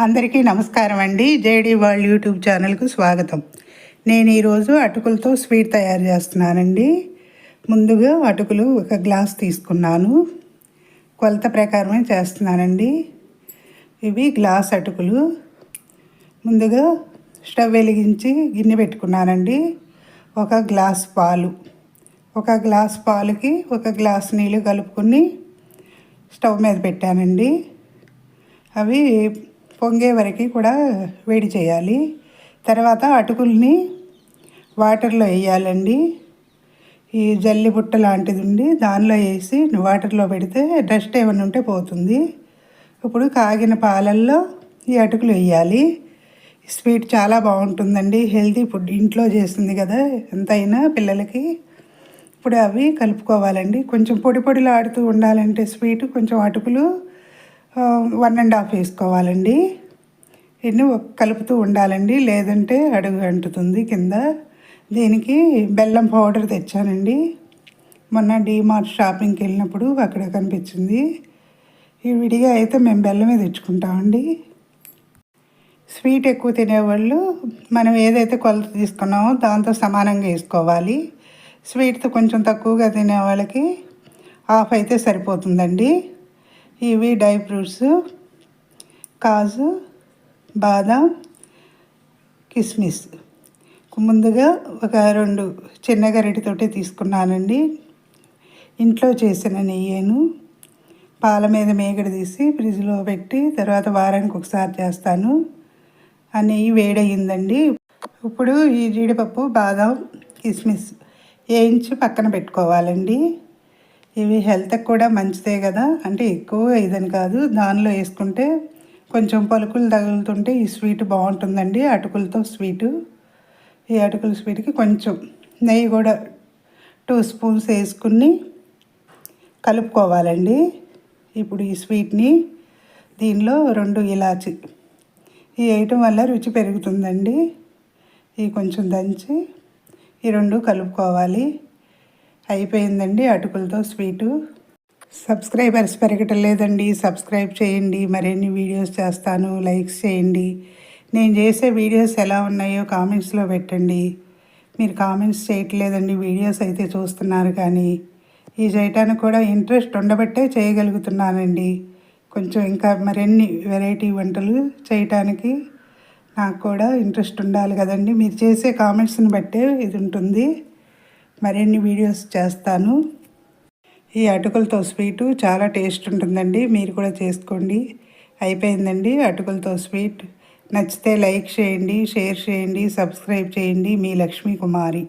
అందరికీ నమస్కారం అండి. జేడీ వరల్డ్ యూట్యూబ్ ఛానల్కు స్వాగతం. నేను ఈరోజు అటుకులతో స్వీట్ తయారు చేస్తున్నానండి. ముందుగా అటుకులు ఒక గ్లాస్ తీసుకున్నాను. కొలత ప్రకారమే చేస్తున్నానండి. ఇవి గ్లాస్ అటుకులు. ముందుగా స్టవ్ వెలిగించి గిన్నె పెట్టుకున్నానండి. ఒక గ్లాస్ పాలు. ఒక గ్లాస్ పాలుకి ఒక గ్లాస్ నీళ్ళు కలుపుకొని స్టవ్ మీద పెట్టానండి. అవి పొంగే వరకు కూడా వేడి చేయాలి. తర్వాత అటుకుల్ని వాటర్లో వేయాలండి. ఈ జల్లి బుట్ట లాంటిది ఉండి దానిలో వేసి వాటర్లో పెడితే డస్ట్ ఏమైనా ఉంటే పోతుంది. ఇప్పుడు కాగిన పాలల్లో ఈ అటుకులు వేయాలి. స్వీట్ చాలా బాగుంటుందండి. హెల్తీ ఫుడ్ ఇంట్లో చేస్తుంది కదా ఎంతైనా పిల్లలకి. ఇప్పుడు అవి కలుపుకోవాలండి. కొంచెం పొడి పొడిలో ఆడుతూ ఉండాలంటే స్వీట్ కొంచెం అటుకులు వన్ అండ్ హాఫ్ వేసుకోవాలండి. ఇన్ని కలుపుతూ ఉండాలండి. లేదంటే అడుగు అంటుతుంది కింద. దీనికి బెల్లం పౌడర్ తెచ్చానండి. మొన్న డీమార్ట్ షాపింగ్కి వెళ్ళినప్పుడు అక్కడ కనిపించింది. ఈ విడిగా అయితే మేము బెల్లమే తెచ్చుకుంటామండి. స్వీట్ ఎక్కువ తినేవాళ్ళు మనం ఏదైతే కొలత తీసుకున్నామో దాంతో సమానంగా వేసుకోవాలి. స్వీట్తో కొంచెం తక్కువగా తినే వాళ్ళకి హాఫ్ అయితే సరిపోతుందండి. ఇవి డ్రై ఫ్రూట్స్ కాజు బాదం కిస్మిస్. ముందుగా ఒక రెండు చిన్న గరిటితోటి తీసుకున్నానండి. ఇంట్లో చేసిన నెయ్యేను పాల మీద మేగడ తీసి ఫ్రిడ్జ్లో పెట్టి తర్వాత వారానికి ఒకసారి చేస్తాను. ఆ నెయ్యి వేడయిందండి. ఇప్పుడు ఈ జీడిపప్పు బాదం కిస్మిస్ వేయించి పక్కన పెట్టుకోవాలండి. ఇవి హెల్త్కి కూడా మంచిదే కదా. అంటే ఎక్కువ ఇదని కాదు. దానిలో వేసుకుంటే కొంచెం పలుకులు తగులుతుంటే ఈ స్వీట్ బాగుంటుందండి. అటుకులతో స్వీటు ఈ అటుకుల స్వీట్కి కొంచెం నెయ్యి కూడా టూ స్పూన్స్ వేసుకుని కలుపుకోవాలండి. ఇప్పుడు ఈ స్వీట్ని దీనిలో రెండు ఇలాచి ఈ వేయటం వల్ల రుచి పెరుగుతుందండి. ఈ కొంచెం దంచి ఈ రెండు కలుపుకోవాలి. అయిపోయిందండి అటుకులతో స్వీటు. సబ్స్క్రైబర్స్ పెరగటం లేదండి. సబ్స్క్రైబ్ చేయండి. మరిన్ని వీడియోస్ చేస్తాను. లైక్స్ చేయండి. నేను చేసే వీడియోస్ ఎలా ఉన్నాయో కామెంట్స్లో పెట్టండి. మీరు కామెంట్స్ చేయట్లేదండి. వీడియోస్ అయితే చూస్తున్నారు కానీ. ఈ చేయటానికి కూడా ఇంట్రెస్ట్ ఉండబట్టే చేయగలుగుతున్నానండి. కొంచెం ఇంకా మరిన్ని వెరైటీ వంటలు చేయటానికి నాకు కూడా ఇంట్రెస్ట్ ఉండాలి కదండి. మీరు చేసే కామెంట్స్ని బట్టే ఇది ఉంటుంది. మరిన్ని వీడియోస్ చేస్తాను. ఈ అటుకులతో స్వీటు చాలా టేస్ట్ ఉంటుందండి. మీరు కూడా చేసుకోండి. అయిపోయిందండి అటుకులతో స్వీట్. నచ్చితే లైక్ చేయండి షేర్ చేయండి సబ్స్క్రైబ్ చేయండి. మీ లక్ష్మీ కుమారి.